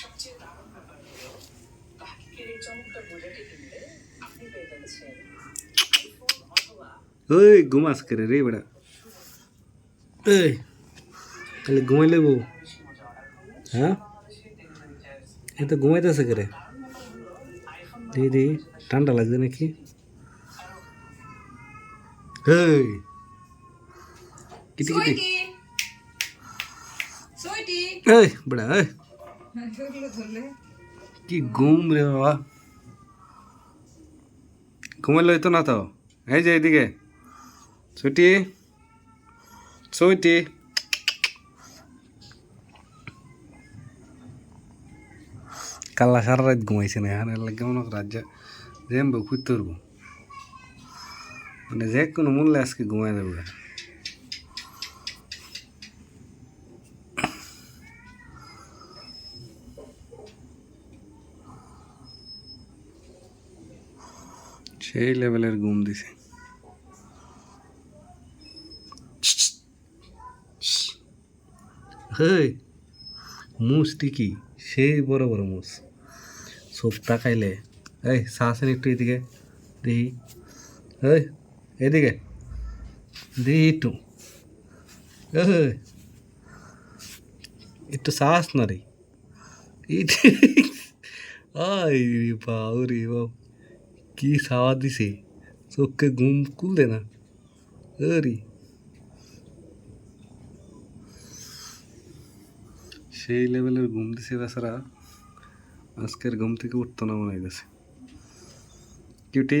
সবচেয়ে দারুণ ব্যাপার হলো এই চমৎকার মোজাটি কিনলে আপনি পেয়ে যাচ্ছেন আইফোন অথবা ওই ঘুমাস করে রে বেড়া এই তাহলে ঘুমাই লেবো হ্যাঁ? এ তো ঘুমাইতেছে করে। দি দি ঠান্ডা লাগছে নাকি? এই কিটি কিটি। এই বেড়া এই। কি ঘুম রে বাবা। ঘুমাইলে হইতো না তো। এই যে এদিকে ছুটি? ছুটি। কাল্লা সারা রাত ঘুমাইছে না এখানে লাগে মনে রাজ্যে যেমন খুঁজতে মানে যে কোনো মূল্যে আজকে ঘুমাই দেবো। সেই লেভেলের ঘুম দিছে। হেই মুসটি সেই বড় বড় মুস। সব তাকাইলে, এই সাহসেন একটু এদিকে? দেখি। এই এদিকে। দেখি একটু। একটু সাহস না রে? আই রে বাউ কি সাওয়া দিছে? চোখকে ঘুম দে না। আরে সেই লেভেলের ঘুম দিছে বেচারা। আজকের ঘুম থেকে উঠতো না মনে গেছে কিউটি।